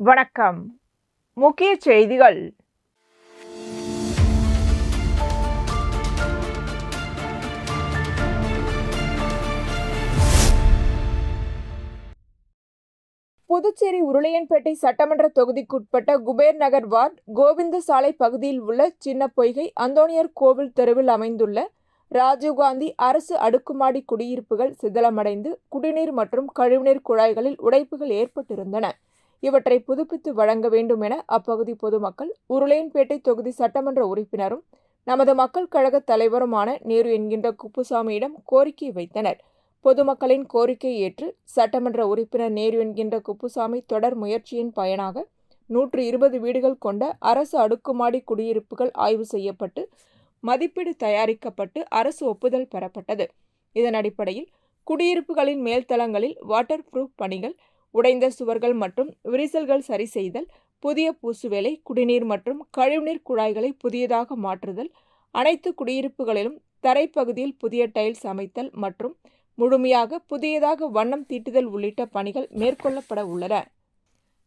வணக்கம். முக்கிய செய்திகள். புதுச்சேரி உருளையன்பேட்டை சட்டமன்ற தொகுதிக்குட்பட்ட குபேர் நகர் வார்டு கோவிந்த சாலை பகுதியில் உள்ள சின்ன பொய்கை அந்தோனியர் கோவில் தெருவில் அமைந்துள்ள ராஜீவ்காந்தி அரசு அடுக்குமாடி குடியிருப்புகள் சிதலமடைந்து குடிநீர் மற்றும் கழிவுநீர் குழாய்களில் உடைப்புகள் ஏற்பட்டிருந்தன. இவற்றை புதுப்பித்து வழங்க வேண்டும் என அப்பகுதி பொதுமக்கள் உருளையன்பேட்டை தொகுதி சட்டமன்ற உறுப்பினரும் நமது மக்கள் கழக தலைவருமான நேரு என்கின்ற குப்புசாமியிடம் கோரிக்கை வைத்தனர். பொதுமக்களின் கோரிக்கை ஏற்று சட்டமன்ற உறுப்பினர் நேரு என்கின்ற குப்புசாமி தொடர் முயற்சியின் பயனாக நூற்று இருபது வீடுகள் கொண்ட அரசு அடுக்குமாடி குடியிருப்புகள் ஆய்வு செய்யப்பட்டு மதிப்பீடு தயாரிக்கப்பட்டு அரசு ஒப்புதல் பெறப்பட்டது. இதன் அடிப்படையில் குடியிருப்புகளின் மேல்தளங்களில் வாட்டர் ப்ரூஃப் பணிகள் உடைந்த சுவர்கள் மற்றும் விரிசல்கள் சரி செய்தல் புதிய பூசுவேலை குடிநீர் மற்றும் கழிவுநீர் குழாய்களை புதியதாக மாற்றுதல் அனைத்து குடியிருப்புகளிலும் தரைப்பகுதியில் புதிய டைல்ஸ் அமைத்தல் மற்றும் முழுமையாக புதியதாக வண்ணம் தீட்டுதல் உள்ளிட்ட பணிகள் மேற்கொள்ளப்பட உள்ளன.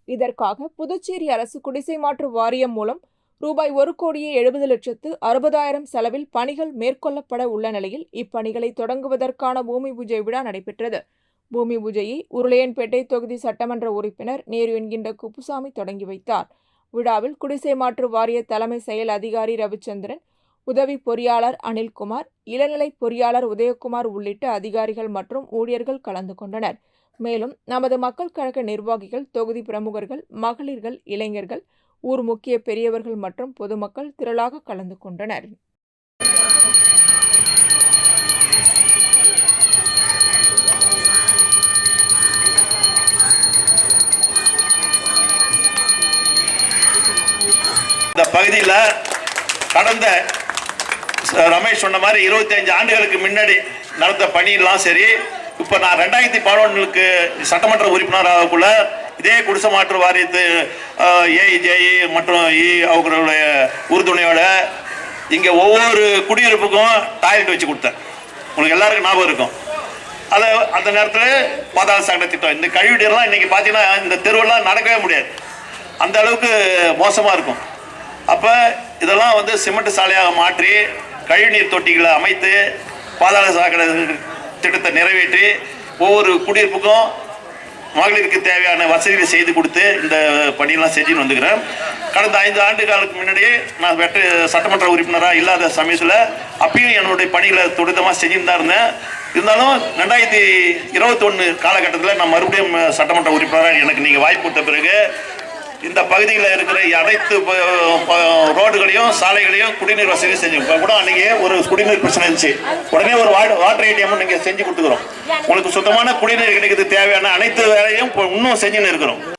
இதற்காக புதுச்சேரி அரசு குடிசை மாற்று வாரியம் மூலம் ரூபாய் ஒரு கோடியே எழுபது லட்சத்து அறுபதாயிரம் செலவில் பணிகள் மேற்கொள்ளப்பட உள்ள நிலையில் இப்பணிகளை தொடங்குவதற்கான பூமி பூஜை விழா நடைபெற்றது. பூமி பூஜையை உருளையன்பேட்டை தொகுதி சட்டமன்ற உறுப்பினர் நேரு என்கின்ற குப்புசாமி தொடங்கி வைத்தார். விழாவில் குடிசை மாற்று வாரிய தலைமை செயல் அதிகாரி ரவிச்சந்திரன் உதவி பொறியாளர் அனில்குமார் இளநிலை பொறியாளர் உதயகுமார் உள்ளிட்ட அதிகாரிகள் மற்றும் ஊழியர்கள் கலந்து கொண்டனர். மேலும் நமது மக்கள் கழக நிர்வாகிகள் தொகுதி பிரமுகர்கள் மகளிர்கள் இளைஞர்கள் ஊர் முக்கிய பெரியவர்கள் மற்றும் பொதுமக்கள் திரளாக கலந்து கொண்டனர். பகுதியில் கடந்த ரமேஷ் சொன்ன மாதிரி 25 ஆண்டுகளுக்கு முன்னாடி நடந்த பணியெல்லாம் சரி இப்போ நான் ரெண்டாயிரத்தி பதினொன்றுக்கு சட்டமன்ற உறுப்பினர் ஆகக்குள்ள இதே குடிசை மாற்று வாரியத்து ஏஇஜேஇ மற்றும் e இ அவங்களுடைய உறுதுணையோட இங்கே ஒவ்வொரு குடியிருப்புக்கும் டாய்லெட் வச்சு கொடுத்தேன். உங்களுக்கு எல்லாருக்கும் ஞாபகம் இருக்கும். அதை அந்த நேரத்தில் பாதாள சாக்கடை திட்டம். இந்த கழிவுநீர்லாம் இன்றைக்கி பார்த்தீங்கன்னா இந்த தெருவெல்லாம் நடக்கவே முடியாது. அந்த அளவுக்கு மோசமாக இருக்கும். அப்போ இதெல்லாம் வந்து சிமெண்ட் சாலையாக மாற்றி கழிவுநீர் தொட்டிகளை அமைத்து பாதாள சாக்கடை திட்டத்தை நிறைவேற்றி ஒவ்வொரு குடியிருப்புக்கும் மகளிருக்கு தேவையான வசதிகளை செய்து கொடுத்து இந்த பணியெல்லாம் செஞ்சுன்னு வந்துக்கிறேன். கடந்த ஐந்து ஆண்டு காலத்துக்கு முன்னாடி நான் வெட்ட சட்டமன்ற உறுப்பினராக இல்லாத சமயத்தில் அப்பயும் என்னுடைய பணிகளை துரிதமாக செஞ்சுன்னு தான் இருந்தேன். இருந்தாலும் ரெண்டாயிரத்தி இருபத்தொன்று காலகட்டத்தில் நான் மறுபடியும் சட்டமன்ற உறுப்பினராக எனக்கு நீங்கள் வாய்ப்பு கொடுத்த பிறகு இந்த பகுதியில் இருக்கிற அனைத்து ரோடுகளையும் சாலைகளையும் குடிநீர் வசதி செஞ்சு இப்போ கூட அன்னைக்கு ஒரு குடிநீர் பிரச்சனை இருந்துச்சு. உடனே ஒரு வாட்- வாட்டர் ஏடிஎம் நீங்கள் செஞ்சு கொடுத்துக்கிறோம். உங்களுக்கு சுத்தமான குடிநீர் கிடைக்கிறது தேவையான அனைத்து வேலையும் இப்போ இன்னும் செஞ்சுன்னு இருக்கிறோம்.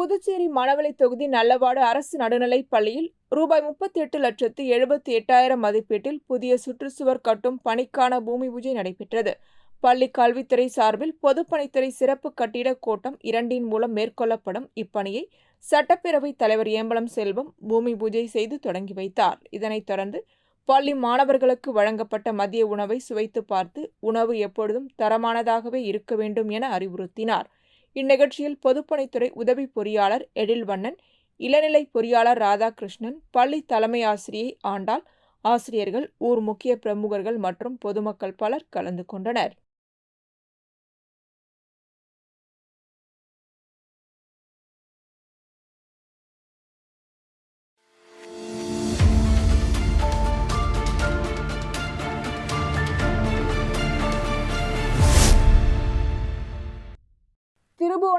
புதுச்சேரி மணவளை தொகுதி நல்லவாடு அரசு நடுநிலைப் பள்ளியில் ரூபாய் முப்பத்தி எட்டு லட்சத்து எழுபத்தி எட்டாயிரம் மதிப்பீட்டில் புதிய சுற்றுச்சுவர் கட்டும் பணிக்கான பூமி பூஜை நடைபெற்றது. பள்ளி கல்வித்துறை சார்பில் பொதுப்பணித்துறை சிறப்பு கட்டிட கூட்டம் இரண்டின் மூலம் மேற்கொள்ளப்படும் இப்பணியை சட்டப்பேரவைத் தலைவர் ஏம்பலம் செல்வம் பூமி பூஜை செய்து தொடங்கி வைத்தார். இதனைத் தொடர்ந்து பள்ளி மாணவர்களுக்கு வழங்கப்பட்ட மதிய உணவை சுவைத்து பார்த்து உணவு எப்பொழுதும் தரமானதாகவே இருக்க வேண்டும் என அறிவுறுத்தினார். இந்நிகழ்ச்சியில் பொதுப்பணித்துறை உதவி பொறியாளர் எழில்வண்ணன் இளநிலை பொறியாளர் ராதாகிருஷ்ணன் பள்ளி தலைமை ஆசிரியை ஆண்டாள் ஆசிரியர்கள் ஊர் முக்கிய பிரமுகர்கள் மற்றும் பொதுமக்கள் பலர் கலந்து கொண்டனர்.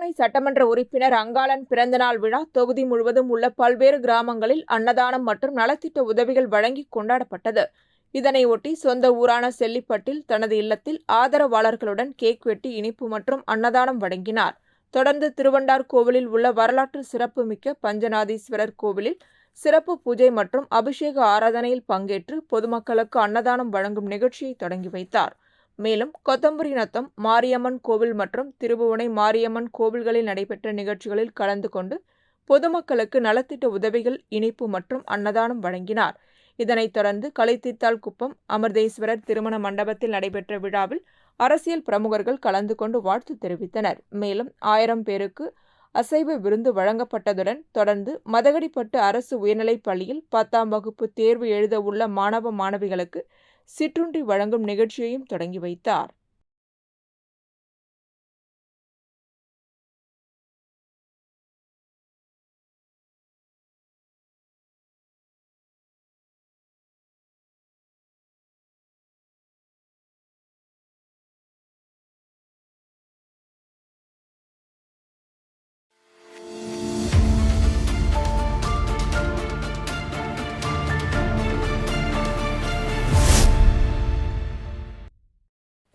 திருபுவனை சட்டமன்ற உறுப்பினர் அங்காளன் பிறந்தநாள் விழா தொகுதி முழுவதும் உள்ள பல்வேறு கிராமங்களில் அன்னதானம் மற்றும் நலத்திட்ட உதவிகள் வழங்கி கொண்டாடப்பட்டது. இதனையொட்டி சொந்த ஊரான செல்லிப்பட்டில் தனது இல்லத்தில் ஆதரவாளர்களுடன் கேக் வெட்டி இனிப்பு மற்றும் அன்னதானம் வழங்கினார். தொடர்ந்து திருவண்டார் கோவிலில் உள்ள வரலாற்று சிறப்புமிக்க பஞ்சநாதீஸ்வரர் கோவிலில் சிறப்பு பூஜை மற்றும் அபிஷேக ஆராதனையில் பங்கேற்று பொதுமக்களுக்கு அன்னதானம் வழங்கும் நிகழ்ச்சியை தொடங்கி வைத்தார். மேலும் கொத்தம்பரி நத்தம் மாரியம்மன் கோவில் மற்றும் திருபுவனை மாரியம்மன் கோவில்களில் நடைபெற்ற நிகழ்ச்சிகளில் கலந்து கொண்டு பொதுமக்களுக்கு நலத்திட்ட உதவிகள் இனிப்பு மற்றும் அன்னதானம் வழங்கினார். இதனைத் தொடர்ந்து கலைத்தீர்த்தால் குப்பம் அமிர்தேஸ்வரர் திருமண மண்டபத்தில் நடைபெற்ற விழாவில் அரசியல் பிரமுகர்கள் கலந்து கொண்டு வாழ்த்து தெரிவித்தனர். மேலும் ஆயிரம் பேருக்கு அசைவ விருந்து வழங்கப்பட்டதுடன் தொடர்ந்து மதகடிப்பட்டு அரசு உயர்நிலைப் பள்ளியில் பத்தாம் வகுப்பு தேர்வு எழுத உள்ள மாணவ மாணவிகளுக்கு சிற்றுண்டி வழங்கும் நிகழ்ச்சியையும் தொடங்கி வைத்தார்.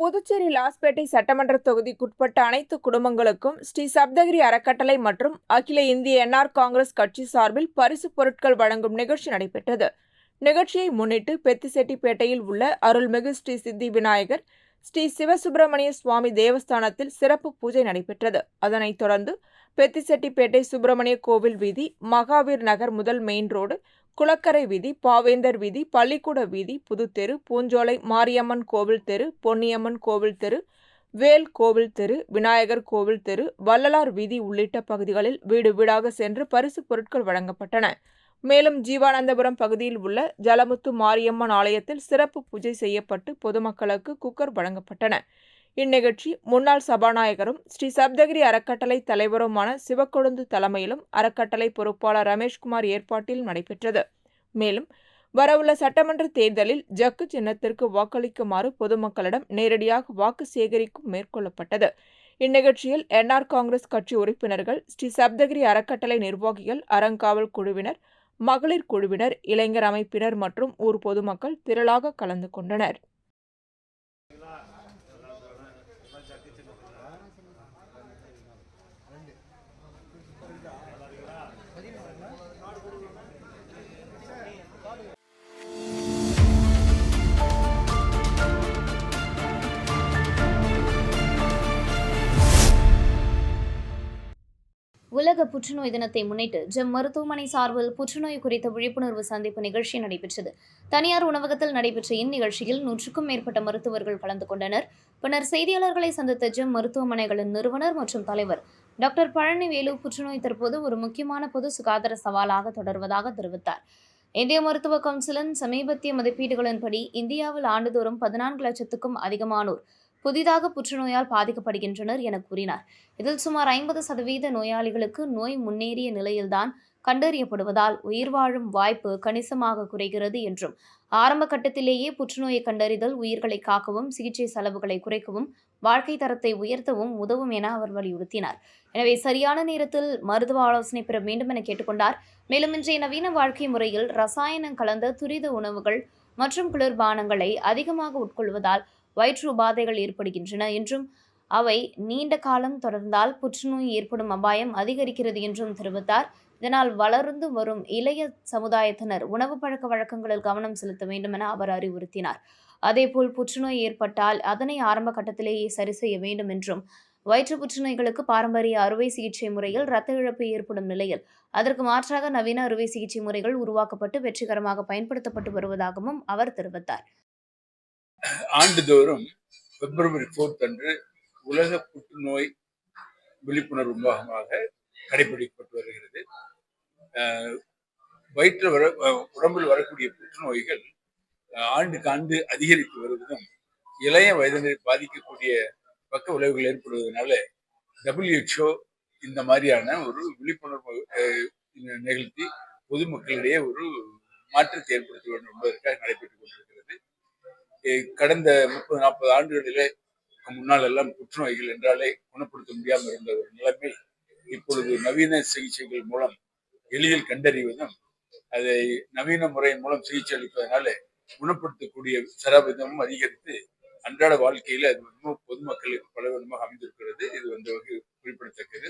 புதுச்சேரி லாஸ்பேட்டை சட்டமன்ற தொகுதிக்குட்பட்ட அனைத்து குடும்பங்களுக்கும் ஸ்ரீ சப்தகிரி அறக்கட்டளை மற்றும் அகில இந்திய என்ஆர் காங்கிரஸ் கட்சி சார்பில் பரிசுப் பொருட்கள் வழங்கும் நிகழ்ச்சி நடைபெற்றது. நிகழ்ச்சியை முன்னிட்டு பெத்திசெட்டிப்பேட்டையில் உள்ள அருள்மிகு ஸ்ரீ சித்தி விநாயகர் ஸ்ரீ சிவசுப்பிரமணிய சுவாமி தேவஸ்தானத்தில் சிறப்பு பூஜை நடைபெற்றது. அதனைத் தொடர்ந்து பெத்திசெட்டிப்பேட்டை சுப்பிரமணிய கோவில் வீதி மகாவீர் நகர் முதல் மெயின் ரோடு குளக்கரை வீதி பாவேந்தர் வீதி பள்ளிக்கூட வீதி புதுத்தெரு பூஞ்சோலை மாரியம்மன் கோவில் தெரு பொன்னியம்மன் கோவில் தெரு வேல் கோவில் தெரு விநாயகர் கோவில் தெரு வள்ளலார் வீதி உள்ளிட்ட பகுதிகளில் வீடு வீடாக சென்று பரிசுப் பொருட்கள் வழங்கப்பட்டன. மேலும் ஜீவானந்தபுரம் பகுதியில் உள்ள ஜலமுத்து மாரியம்மன் ஆலயத்தில் சிறப்பு பூஜை செய்யப்பட்டு பொதுமக்களுக்கு குக்கர் வழங்கப்பட்டன. இந்நிகழ்ச்சி முன்னாள் சபாநாயகரும் ஸ்ரீ சப்தகிரி அறக்கட்டளை தலைவருமான சிவக்கொழுந்து தலைமையிலும் அறக்கட்டளை பொறுப்பாளர் ரமேஷ்குமார் ஏற்பாட்டில் நடைபெற்றது. மேலும் வரவுள்ள சட்டமன்ற தேர்தலில் ஜக்கு சின்னத்திற்கு வாக்களிக்குமாறு பொதுமக்களிடம் நேரடியாக வாக்கு சேகரிக்கும் மேற்கொள்ளப்பட்டது. இந்நிகழ்ச்சியில் என்ஆர் காங்கிரஸ் கட்சி உறுப்பினர்கள் ஸ்ரீ சப்தகிரி அறக்கட்டளை நிர்வாகிகள் அறங்காவல் குழுவினர் மகளிர் குழுவினர் இளைஞர் அமைப்பினர் மற்றும் ஊர் பொதுமக்கள் திரளாக கலந்து கொண்டனர். உலக புற்றுநோய் தினத்தை முன்னிட்டு ஜெம் மருத்துவமனை சார்பில் புற்றுநோய் குறித்த விழிப்புணர்வு சந்திப்பு நிகழ்ச்சி நடைபெற்றது. தனியார் உணவகத்தில் நடைபெற்ற இந்நிகழ்ச்சியில் நூற்றுக்கும் மேற்பட்ட மருத்துவர்கள் கலந்து கொண்டனர். பின்னர் செய்தியாளர்களை சந்தித்த ஜெம் மருத்துவமனைகளின் நிறுவனர் மற்றும் தலைவர் டாக்டர் பழனிவேலு புற்றுநோய் தற்போது ஒரு முக்கியமான பொது சுகாதார சவாலாக தொடர்வதாக தெரிவித்தார். இந்திய மருத்துவ கவுன்சிலின் சமீபத்திய மதிப்பீடுகளின்படி இந்தியாவில் ஆண்டுதோறும் பதினான்கு லட்சத்துக்கும் அதிகமானோர் புதிதாக புற்றுநோயால் பாதிக்கப்படுகின்றனர் என கூறினார். இதில் சுமார் ஐம்பது சதவீத நோயாளிகளுக்கு நோய் முன்னேறிய நிலையில்தான் கண்டறியப்படுவதால் உயிர் வாழும் வாய்ப்பு கணிசமாக குறைகிறது என்றும் ஆரம்ப கட்டத்திலேயே புற்றுநோயை கண்டறிதல் உயிர்களை காக்கவும் சிகிச்சை செலவுகளை குறைக்கவும் வாழ்க்கை தரத்தை உயர்த்தவும் உதவும் என அவர் வலியுறுத்தினார். எனவே சரியான நேரத்தில் மருத்துவ ஆலோசனை பெற வேண்டும் என கேட்டுக்கொண்டார். மேலும் இன்றைய நவீன வாழ்க்கை முறையில் ரசாயனம் கலந்த துரித உணவுகள் மற்றும் குளிர்பானங்களை அதிகமாக உட்கொள்வதால் வயிற்று உபாதைகள் ஏற்படுகின்றன என்றும் அவை நீண்ட காலம் தொடர்ந்தால் புற்றுநோய் ஏற்படும் அபாயம் அதிகரிக்கிறது என்றும் தெரிவித்தார். இதனால் வளர்ந்து வரும் இளைய சமுதாயத்தினர் உணவு பழக்க வழக்கங்களில் கவனம் செலுத்த வேண்டும் என அவர் அறிவுறுத்தினார். அதேபோல் புற்றுநோய் ஏற்பட்டால் அதனை ஆரம்ப கட்டத்திலேயே சரி செய்ய வேண்டும் என்றும் வயிற்று புற்றுநோய்களுக்கு பாரம்பரிய அறுவை சிகிச்சை முறையில் இரத்த இழப்பு ஏற்படும் நிலையில் அதற்கு மாற்றாக நவீன அறுவை சிகிச்சை முறைகள் உருவாக்கப்பட்டு வெற்றிகரமாக பயன்படுத்தப்பட்டு வருவதாகவும் அவர் தெரிவித்தார். ஆண்டுதோறும் பிப்ரவரி ஃபோர்த் அன்று உலக புற்றுநோய் விழிப்புணர்வு முகமாக கடைபிடிக்கப்பட்டு வருகிறது. வயிற்றில் வர உடம்பில் வரக்கூடிய புற்றுநோய்கள் ஆண்டுக்கு ஆண்டு அதிகரித்து வருவதும் இளைய வயதினரை பாதிக்கக்கூடிய பக்க விளைவுகள் ஏற்படுவதனால டபிள்யூஹெச்ஓ இந்த மாதிரியான ஒரு விழிப்புணர்வு நிகழ்த்தி பொதுமக்களிடையே ஒரு மாற்றத்தை ஏற்படுத்த வேண்டும் என்பதற்காக நடைபெற்றுக் கொண்டிருக்கிறது. கடந்த முப்பது நாற்பது ஆண்டுகளிலே முன்னால் எல்லாம் புற்றுநோய்கள் என்றாலே குணப்படுத்த முடியாமல் இருந்த ஒரு நிலைமை இப்பொழுது நவீன சிகிச்சைகள் மூலம் எளிதில் கண்டறிவதும் அதை நவீன முறையின் மூலம் சிகிச்சை அளிப்பதனால குணப்படுத்தக்கூடிய சரவிதமும் அதிகரித்து அன்றாட வாழ்க்கையில அது பொதுமக்களுக்கு பல விதமாக அமைந்திருக்கிறது. இது வந்து வகை குறிப்பிடத்தக்கது.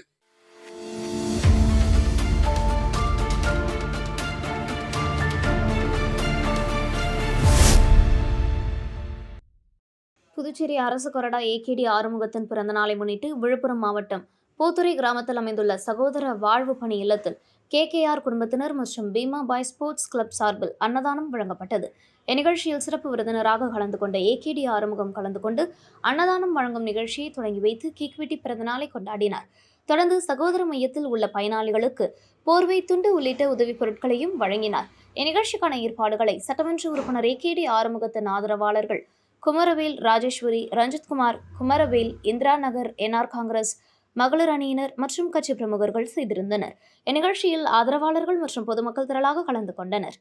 புதுச்சேரி அரசு கொறடா ஏகேடி ஆறுமுகத்தின் பிறந்த நாளை முன்னிட்டு விழுப்புரம் மாவட்டம் பூத்துறை கிராமத்தில் அமைந்துள்ள சகோதர வாழ்வு பணி இல்லத்தில் கேகேஆர் குடும்பத்தினர் மற்றும் பீமா பாய் ஸ்போர்ட்ஸ் கிளப் சார்பில் அன்னதானம் வழங்கப்பட்டது. இந்நிகழ்ச்சியில் சிறப்பு விருந்தினராக கலந்து கொண்ட ஏகேடி ஆறுமுகம் கலந்து கொண்டு அன்னதானம் வழங்கும் நிகழ்ச்சியை தொடங்கி வைத்து கிக்விட்டி பிறந்த நாளை கொண்டாடினார். தொடர்ந்து சகோதர மையத்தில் உள்ள பயனாளிகளுக்கு போர்வை துண்டு உள்ளிட்ட உதவிப் பொருட்களையும் வழங்கினார். இந்நிகழ்ச்சிக்கான ஏற்பாடுகளை சட்டமன்ற உறுப்பினர் ஏகேடி ஆறுமுகத்தின் ஆதரவாளர்கள் குமரவேல் ராஜேஸ்வரி ரஞ்சித்குமார் குமரவேல் இந்திரா நகர் என்ஆர் காங்கிரஸ் மகளிர் அணியினர் மற்றும் கட்சி பிரமுகர்கள் செய்திருந்தனர். இந்நிகழ்ச்சியில் ஆதரவாளர்கள் மற்றும் பொதுமக்கள் திரளாக கலந்து கொண்டனர்.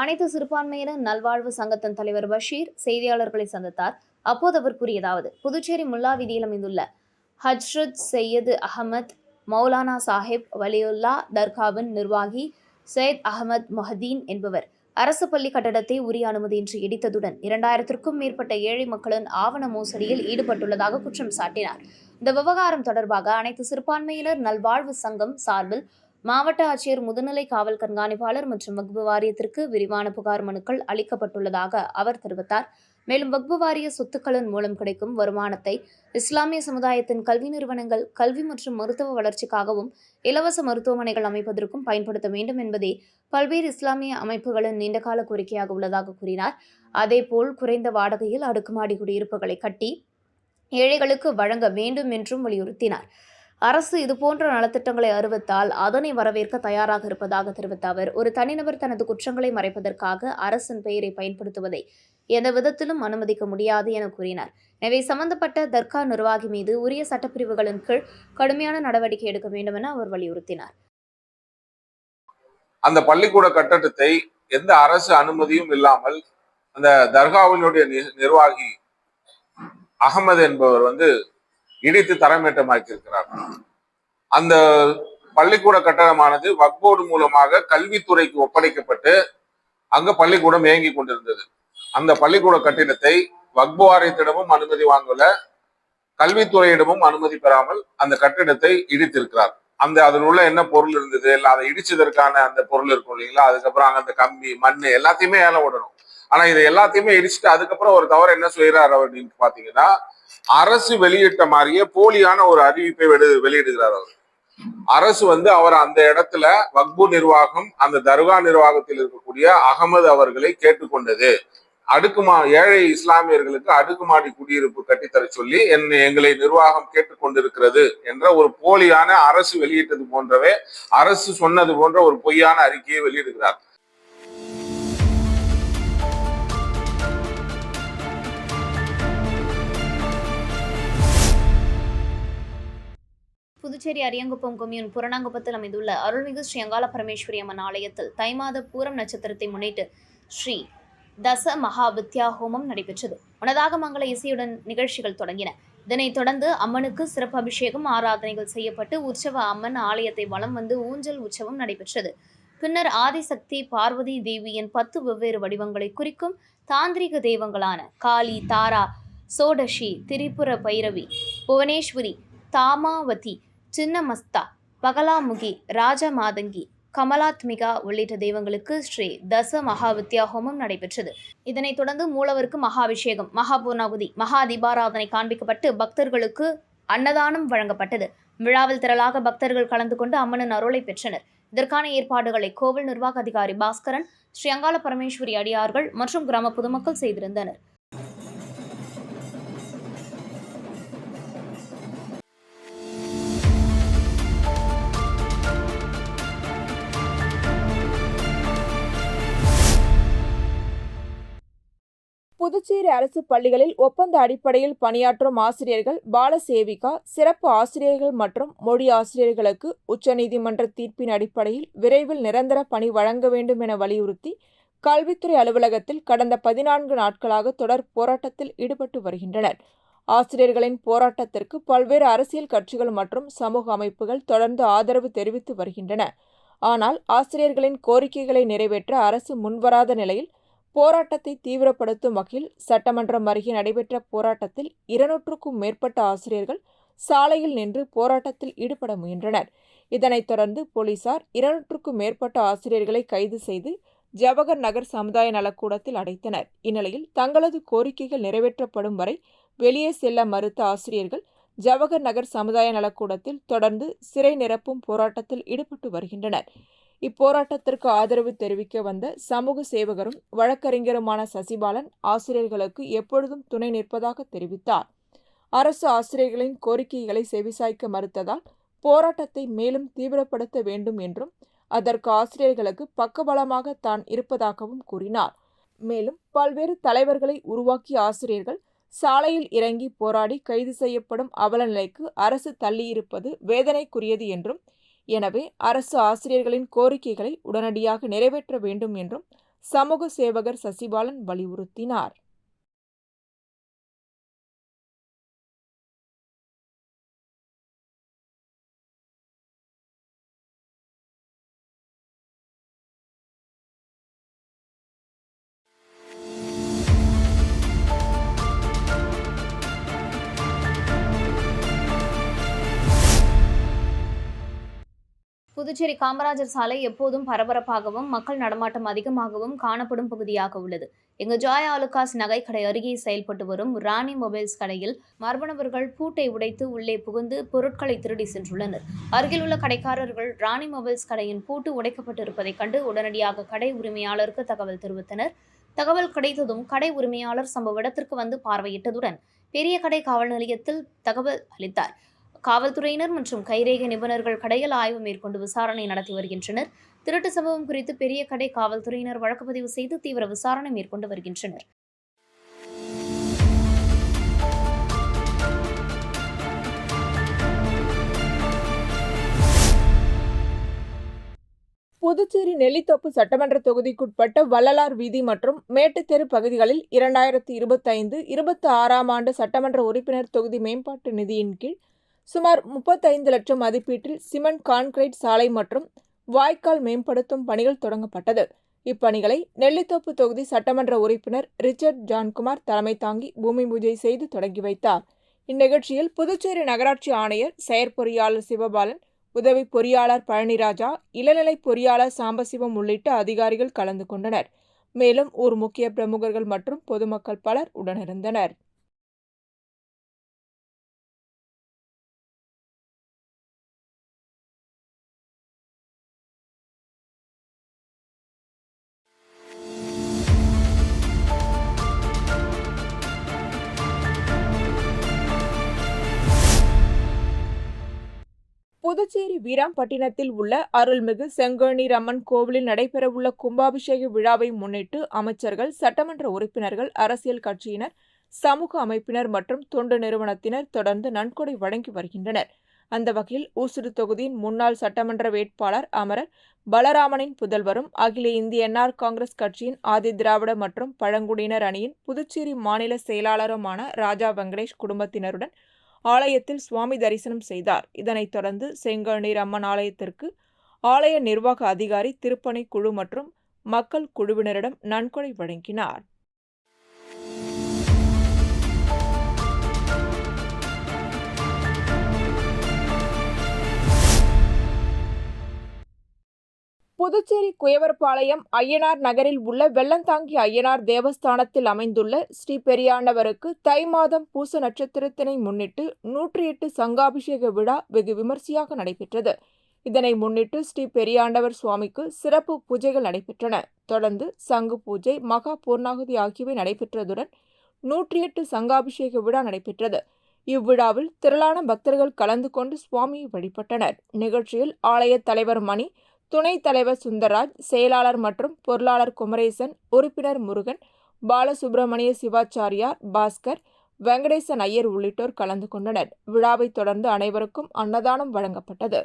அனைத்து சிறுபான்மையினர் நல்வாழ்வு சங்கத்தின் தலைவர் பஷீர் செய்தியாளர்களை சந்தித்தார். அப்போது அவர் கூறியதாவது புதுச்சேரி முல்லா வீதியில் அமைந்துள்ள ஹஜ்ரத் சையது அகமத் மௌலானா சாஹிப் வலியுல்லா தர்காவின் நிர்வாகி சையத் அகமத் மொஹதீன் என்பவர் அரசு பள்ளி கட்டடத்தை உரிய அனுமதியின்றி இடித்ததுடன் இரண்டாயிரத்திற்கும் மேற்பட்ட ஏழை மக்களின் ஆவண மோசடியில் ஈடுபட்டுள்ளதாக குற்றம் சாட்டினார். இந்த விவகாரம் தொடர்பாக அனைத்து சிறுபான்மையினர் நல்வாழ்வு சங்கம் சார்பில் மாவட்ட ஆட்சியர் முதுநிலை காவல் கண்காணிப்பாளர் மற்றும் வக்பு வாரியத்திற்கு விரிவான புகார் மனுக்கள் அளிக்கப்பட்டுள்ளதாக அவர் தெரிவித்தார். மேலும் வக்பு வாரிய சொத்துக்களின் மூலம் கிடைக்கும் வருமானத்தை இஸ்லாமிய சமுதாயத்தின் கல்வி நிறுவனங்கள் கல்வி மற்றும் மருத்துவ வளர்ச்சிக்காகவும் இலவச மருத்துவமனைகள் அமைப்பதற்கும் பயன்படுத்த வேண்டும் என்பதே பல்வேறு இஸ்லாமிய அமைப்புகளின் நீண்டகால கோரிக்கையாக உள்ளதாக கூறினார். அதேபோல் குறைந்த வாடகையில் அடுக்குமாடி குடியிருப்புகளை கட்டி ஏழைகளுக்கு வழங்க வேண்டும் என்றும் வலியுறுத்தினார். அரசு இதுபோன்ற நலத்திட்டங்களை அறிவித்தால் அதனை வரவேற்க தயாராக இருப்பதாக தெரிவித்த அவர் ஒரு தனிநபர் தனது குற்றங்களை மறைப்பதற்காக அரசின் பெயரை பயன்படுத்துவதை எந்த விதத்திலும் அனுமதிக்க முடியாது என கூறினார். எனவே சம்பந்தப்பட்ட தர்கா நிர்வாகி மீது உரிய சட்டப்பிரிவுகளின் கீழ் கடுமையான நடவடிக்கை எடுக்க வேண்டும் என அவர் வலியுறுத்தினார். அந்த பள்ளிக்கூட கட்டடத்தை எந்த அரசு அனுமதியும் இல்லாமல் அந்த தர்காவினுடைய நிர்வாகி அகமது என்பவர் வந்து இடித்து தரமேட்டமாக்கியிருக்கிறார் அந்த பள்ளிக்கூட கட்டடமானது வக்போர்டு மூலமாக கல்வித்துறைக்கு ஒப்படைக்கப்பட்டு அங்க பள்ளிக்கூடம் இயங்கி கொண்டிருந்தது. அந்த பள்ளிக்கூட கட்டிடத்தை வக்பு வாரியத்திடமும் அனுமதி வாங்கல கல்வித்துறையிடமும் அனுமதி பெறாமல் அந்த கட்டிடத்தை இடித்திருக்கிறார். அந்த அதில் உள்ள என்ன பொருள் இருந்தது இல்லை அதை இடிச்சதற்கான அந்த பொருள் இருக்கும் இல்லைங்களா? அதுக்கப்புறம் அங்க அந்த கம்பி மண் எல்லாத்தையுமே ஏல விடணும் ஆனா இதை எல்லாத்தையுமே இடிச்சுட்டு அதுக்கப்புறம் ஒரு தவறு என்ன செய்யறாரு அப்படின்னு பாத்தீங்கன்னா அரசு வெளியிட்ட மாதிரியே போலியான ஒரு அறிவிப்பை வெளி- வெளியிடுகிறார் அவர். அரசு வந்து அவர் அந்த இடத்துல வக்பு நிர்வாகம் அந்த தர்கா நிர்வாகத்தில் இருக்கக்கூடிய அகமது அவர்களை கேட்டுக்கொண்டது. அடுக்குமா ஏழை இஸ்லாமியர்களுக்கு அடுக்குமாடி குடியிருப்பு கட்டித்தர சொல்லி என் எங்களை நிர்வாகம் கேட்டுக்கொண்டிருக்கிறது என்ற ஒரு போலியான அரசு வெளியிட்டது போன்றவே அரசு சொன்னது போன்ற ஒரு பொய்யான அறிக்கையை வெளியிடுகிறார். புதுச்சேரி அரியங்குப்பம் கொம்யூன் புரணாங்குப்பத்தில் அமைந்துள்ள அருள்மிகு ஸ்ரீ அங்காள பரமேஸ்வரி அம்மன் ஆலயத்தில் தை மாத பூரம் நட்சத்திரத்தை முன்னிட்டு ஸ்ரீ தச மகா வித்யா ஹோமம் நடைபெற்றது. முன்னதாக மங்கள இசையுடன் நிகழ்ச்சிகள் தொடங்கின. இதனைத் தொடர்ந்து அம்மனுக்கு சிறப்பு அபிஷேகம் ஆராதனைகள் செய்யப்பட்டு உற்சவ அம்மன் ஆலயத்தை வலம் வந்து ஊஞ்சல் உற்சவம் நடைபெற்றது. பின்னர் ஆதிசக்தி பார்வதி தேவியின் பத்து வெவ்வேறு வடிவங்களை குறிக்கும் தாந்திரிக தெய்வங்களான காளி தாரா சோடஷி திரிபுர பைரவி புவனேஸ்வரி தாமாவதி சின்னமஸ்தா பகலாமுகி ராஜமாதங்கி கமலாத்மிகா உள்ளிட்ட தெய்வங்களுக்கு ஸ்ரீ தச மகா ஹோமம் நடைபெற்றது. இதனைத் தொடர்ந்து மூலவருக்கு மகாபிஷேகம் மகாபூர்ணாகுதி மகா தீபாராதனை காண்பிக்கப்பட்டு பக்தர்களுக்கு அன்னதானம் வழங்கப்பட்டது. விழாவில் திரளாக பக்தர்கள் கலந்து கொண்டு அம்மனின் அருளை பெற்றனர். இதற்கான ஏற்பாடுகளை கோவில் நிர்வாக அதிகாரி பாஸ்கரன் ஸ்ரீ அங்காள பரமேஸ்வரி அடியார்கள் மற்றும் கிராம பொதுமக்கள் செய்திருந்தனர். புதுச்சேரி அரசு பள்ளிகளில் ஒப்பந்த அடிப்படையில் பணியாற்றும் ஆசிரியர்கள் பாலசேவிகா சிறப்பு ஆசிரியர்கள் மற்றும் மொழி ஆசிரியர்களுக்கு உச்சநீதிமன்ற தீர்ப்பின் அடிப்படையில் விரைவில் நிரந்தர பணி வழங்க வேண்டும் என வலியுறுத்தி கல்வித்துறை அலுவலகத்தில் கடந்த பதினான்கு நாட்களாக தொடர் போராட்டத்தில் ஈடுபட்டு வருகின்றனர். ஆசிரியர்களின் போராட்டத்திற்கு பல்வேறு அரசியல் கட்சிகள் மற்றும் சமூக அமைப்புகள் தொடர்ந்து ஆதரவு தெரிவித்து வருகின்றன. ஆனால் ஆசிரியர்களின் கோரிக்கைகளை நிறைவேற்ற அரசு முன்வராத நிலையில் போராட்டத்தை தீவிரப்படுத்தும் வகையில் சட்டமன்றம் அருகே நடைபெற்ற போராட்டத்தில் இருநூற்றுக்கும் மேற்பட்ட ஆசிரியர்கள் சாலையில் நின்று போராட்டத்தில் ஈடுபட முயன்றனர். இதனைத் தொடர்ந்து போலீசார் இருநூற்றுக்கும் மேற்பட்ட ஆசிரியர்களை கைது செய்து ஜவஹர் நகர் சமுதாய நலக்கூடத்தில் அடைத்தனர். இந்நிலையில் தங்களது கோரிக்கைகள் நிறைவேற்றப்படும் வரை வெளியே செல்ல மறுத்த ஆசிரியர்கள் ஜவஹர் நகர் சமுதாய நலக்கூடத்தில் தொடர்ந்து சிறை நிரப்பும் போராட்டத்தில் ஈடுபட்டு வருகின்றனர். இப்போராட்டத்திற்கு ஆதரவு தெரிவிக்க வந்த சமூக சேவகரும் வழக்கறிஞருமான சசிபாலன் ஆசிரியர்களுக்கு எப்பொழுதும் துணை நிற்பதாக தெரிவித்தார். அரசு ஆசிரியர்களின் கோரிக்கைகளை செவிசாய்க்க மறுத்ததால் போராட்டத்தை மேலும் தீவிரப்படுத்த வேண்டும் என்றும் அதற்கு ஆசிரியர்களுக்கு பக்கபலமாக தான் இருப்பதாகவும் கூறினார். மேலும் பல்வேறு தலைவர்களை உருவாக்கிய ஆசிரியர்கள் சாலையில் இறங்கி போராடி கைது செய்யப்படும் அவல நிலைக்கு அரசு தள்ளியிருப்பது வேதனைக்குரியது என்றும் எனவே அரசு ஆசிரியர்களின் கோரிக்கைகளை உடனடியாக நிறைவேற்ற வேண்டும் என்றும் சமூக சேவகர் சசிபாலன் வலியுறுத்தினார். புதுச்சேரி காமராஜர் சாலை எப்போதும் பரபரப்பாகவும் மக்கள் நடமாட்டம் அதிகமாகவும் காணப்படும் பகுதியாக உள்ளது. எங்க ஜாய் ஆலுகாஸ் நகைக்கடை அருகே செயல்பட்டு வரும் ராணி மொபைல்ஸ் கடையில் மர்ம நபர்கள் பூட்டை உடைத்து உள்ளே புகுந்து பொருட்களை திருடி சென்றுள்ளனர். அருகில் உள்ள கடைக்காரர்கள் ராணி மொபைல்ஸ் கடையின் பூட்டு உடைக்கப்பட்டிருப்பதைக் கண்டு உடனடியாக கடை உரிமையாளருக்கு தகவல் தெரிவித்தனர். தகவல் கிடைத்ததும் கடை உரிமையாளர் சம்பவ இடத்திற்கு வந்து பார்வையிட்டதுடன் பெரிய கடை காவல் நிலையத்தில் தகவல் அளித்தார். காவல்துறையினர் மற்றும் கைரேகை நிபுணர்கள் கடையில் ஆய்வு மேற்கொண்டு விசாரணை நடத்தி வருகின்றனர். திருட்டு சம்பவம் குறித்து பெரிய கடை காவல்துறையினர் வழக்கு பதிவு செய்து தீவிர விசாரணை மேற்கொண்டு வருகின்றனர். புதுச்சேரி நெல்லித்தோப்பு சட்டமன்ற தொகுதிக்குட்பட்ட வள்ளலார் வீதி மற்றும் மேட்டுத்தெரு பகுதிகளில் இரண்டாயிரத்தி இருபத்தைந்து இருபத்தி ஆறாம் ஆண்டு சட்டமன்ற உறுப்பினர் தொகுதி மேம்பாட்டு நிதியின் கீழ் சுமார் முப்பத்தைந்து லட்சம் மதிப்பீட்டில் சிமெண்ட் கான்கிரீட் சாலை மற்றும் வாய்க்கால் மேம்படுத்தும் பணிகள் தொடங்கப்பட்டது. இப்பணிகளை நெல்லித்தோப்பு தொகுதி சட்டமன்ற உறுப்பினர் ரிச்சர்ட் ஜான்குமார் தலைமை தாங்கி பூமி பூஜை செய்து தொடங்கி வைத்தார். இந்நிகழ்ச்சியில் புதுச்சேரி நகராட்சி ஆணையர் செயற்பொறியாளர் சிவபாலன் உதவி பொறியாளர் பழனிராஜா இளநிலை பொறியாளர் சாம்பசிவம் உள்ளிட்ட அதிகாரிகள் கலந்து கொண்டனர். மேலும் ஊர் முக்கிய பிரமுகர்கள் மற்றும் பொதுமக்கள் பலர் உடனிருந்தனர். புதுச்சேரி வீராம்பட்டினத்தில் உள்ள அருள்மிகு செங்கோணி ரம்மன் கோவிலில் நடைபெறவுள்ள கும்பாபிஷேக விழாவை முன்னிட்டு அமைச்சர்கள் சட்டமன்ற உறுப்பினர்கள் அரசியல் கட்சியினர் சமூக அமைப்பினர் மற்றும் தொண்டு நிறுவனத்தினர் தொடர்ந்து நன்கொடை வழங்கி வருகின்றனர். அந்த வகையில் ஊசுடு தொகுதியின் முன்னாள் சட்டமன்ற வேட்பாளர் அமரர் பலராமனின் புதல்வரும் அகில இந்திய என்ஆர் காங்கிரஸ் கட்சியின் ஆதி திராவிட மற்றும் பழங்குடியினர் அணியின் புதுச்சேரி மாநில செயலாளருமான ராஜா வெங்கடேஷ் குடும்பத்தினருடன் ஆலயத்தில் சுவாமி தரிசனம் செய்தார். இதனைத் தொடர்ந்து செங்கழநீர் அம்மன் ஆலயத்திற்கு ஆலய நிர்வாக அதிகாரி திருப்பணி குழு மற்றும் மக்கள் குழுவினரிடம் நன்கொடை வழங்கினார். புதுச்சேரி குயவர்பாளையம் ஐயனார் நகரில் உள்ள வெள்ளந்தாங்கி ஐயனார் தேவஸ்தானத்தில் அமைந்துள்ள ஸ்ரீ பெரியாண்டவருக்கு தை மாதம் பூச நட்சத்திரத்தினை முன்னிட்டு நூற்றி எட்டு சங்காபிஷேக விழா வெகு விமர்சையாக நடைபெற்றது. இதனை முன்னிட்டு ஸ்ரீ பெரியாண்டவர் சுவாமிக்கு சிறப்பு பூஜைகள் நடைபெற்றன. தொடர்ந்து சங்கு பூஜை மகா பூர்ணாகுதி ஆகியவை நடைபெற்றதுடன் நூற்றி எட்டு சங்காபிஷேக விழா நடைபெற்றது. இவ்விழாவில் திரளான பக்தர்கள் கலந்து கொண்டு சுவாமியை வழிபட்டனர். நிகழ்ச்சியில் ஆலய தலைவர் மணி துணைத் தலைவர் சுந்தரராஜ் செயலாளர் மற்றும் பொருளாளர் குமரேசன் உறுப்பினர் முருகன் பாலசுப்பிரமணிய சிவாச்சாரியார் பாஸ்கர் வெங்கடேசன் ஐயர் உள்ளிட்டோர் கலந்து கொண்டனர். விழாவைத் தொடர்ந்து அனைவருக்கும் அன்னதானம் வழங்கப்பட்டது.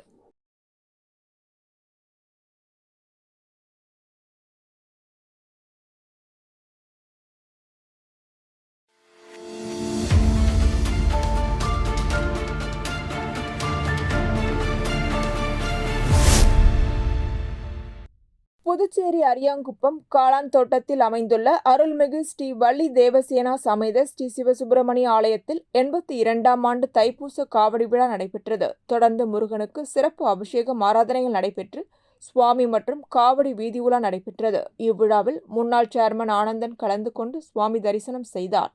புதுச்சேரி அரியாங்குப்பம் காளான் தோட்டத்தில் அமைந்துள்ள அருள்மிகு ஸ்ரீ வள்ளி தேவசேனா சமேத ஸ்ரீ சிவசுப்பிரமணிய ஆலயத்தில் எண்பத்தி இரண்டாம் ஆண்டு தைப்பூச காவடி விழா நடைபெற்றது. தொடர்ந்து முருகனுக்கு சிறப்பு அபிஷேகம் ஆராதனைகள் நடைபெற்று சுவாமி மற்றும் காவடி வீதி உலா நடைபெற்றது. இவ்விழாவில் முன்னாள் சேர்மன் ஆனந்தன் கலந்து கொண்டு சுவாமி தரிசனம் செய்தார்.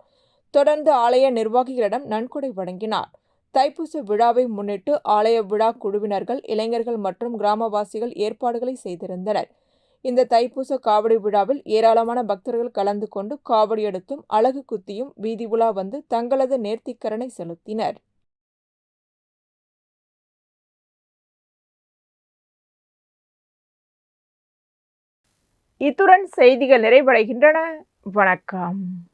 தொடர்ந்து ஆலய நிர்வாகிகளிடம் நன்கொடை வழங்கினார். தைப்பூச விழாவை முன்னிட்டு ஆலய விழா குழுவினர்கள் இளைஞர்கள் மற்றும் கிராமவாசிகள் ஏற்பாடுகளை செய்திருந்தனர். இந்த தைப்பூச காவடி விழாவில் ஏராளமான பக்தர்கள் கலந்து கொண்டு காவடி எடுத்தும் அழகு குத்தியும் வீதி உலா வந்து தங்களது நேர்த்திக்கரனை செலுத்தினர். இத்துடன் செய்திகள் நிறைவடைகின்றன. வணக்கம்.